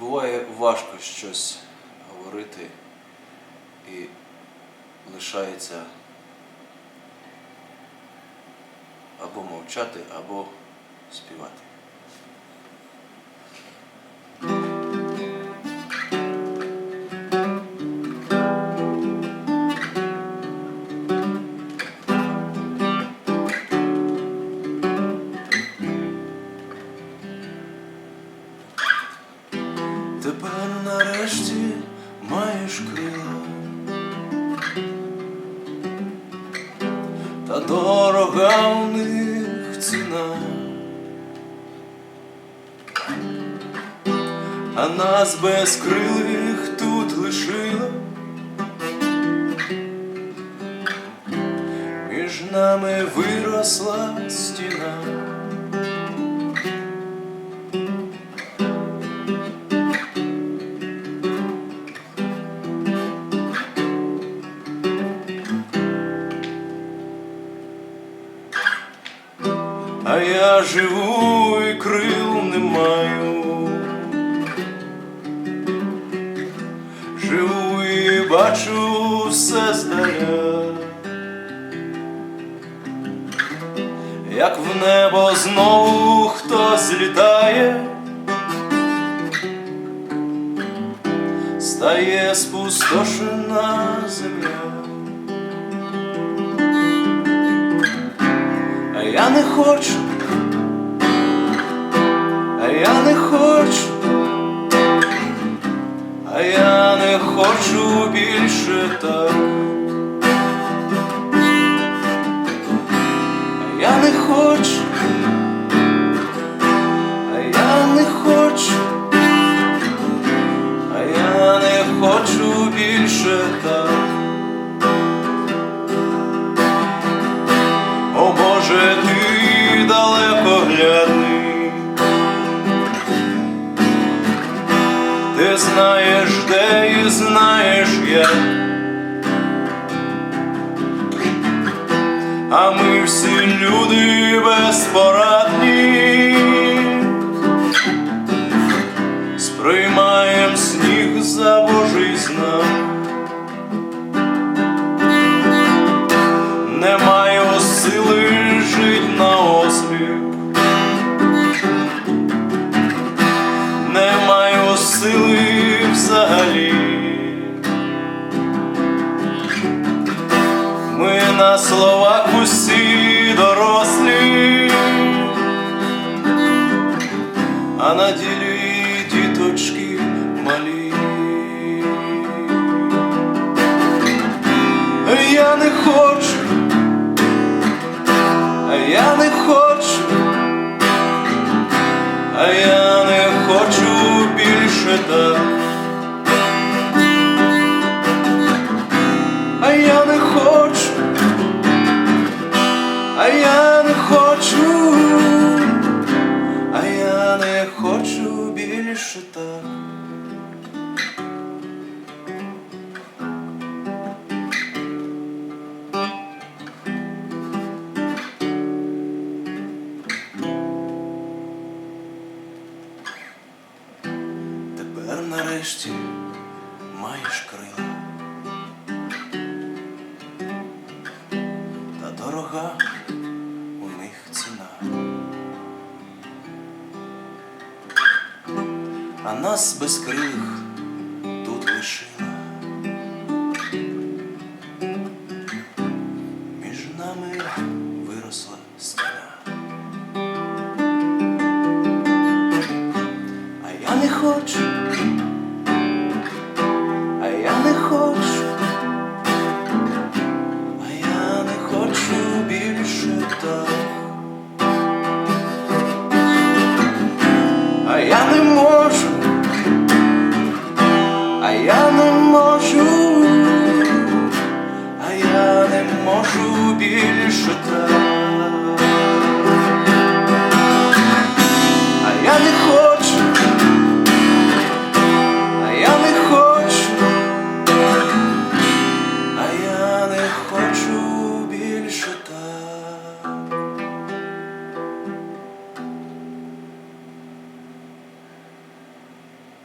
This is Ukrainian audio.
Буває важко щось говорити і лишається або мовчати, або співати. Нарешті маєш крила Та дорога в них ціна. А нас безкрилих тут лишила Між нами виросла стіна А я живу і крил не маю. Живу і бачу все здаля, як в небо знову хтось літає, стає спустошена земля. Я не хочу, а я не хочу, а я не хочу більше так. А я не хочу, Боже, ти далекоглядний, ти знаєш, де і знаєш як, а ми всі люди безпорадні, взагалі. Ми на словах усі дорослі, а на ділі діточки малі. Я не хочу, Нарешті маєш крила. Та дорога у них ціна. А нас без крилих тут лишила. А я не можу, а я не можу, а я не можу більше так.